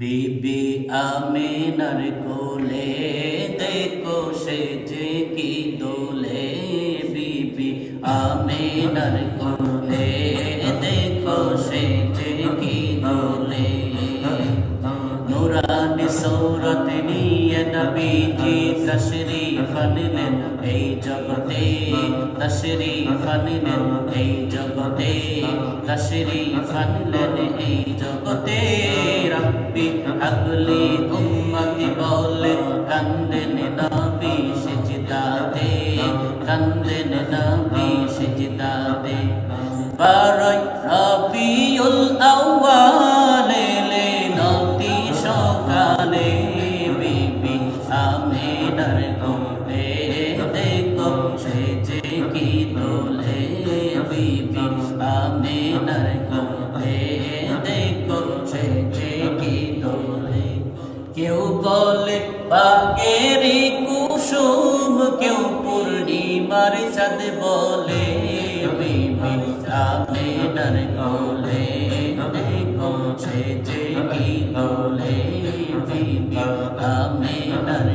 বিবি আমিনার কোলে দেখো সে যে কি দোলে। বিবি আমিনার কোলে দেখো সে যে কি দোলে। নুরানি সৌরত নিয়ে নবীজি তশরিফ আনলেন? এই জগতে তশরিফ আনলেন? এই জগতে তশরিফ আনলেন? এই জগতে আগলি উম্মতি বলে কান্দেন নবী সেজদাতে কান্দেন নবী সেজদাতে বারই রবিউল আউয়ালে লে নতি সকালে বিবি আমিনার কোলে দেখো সে কেউ বলে বাগেরি কুসুম, কেউ পূর্ণিমার চাঁদ বলে আমিনার কোলে সে যে কি দোলে বিবি আমিনার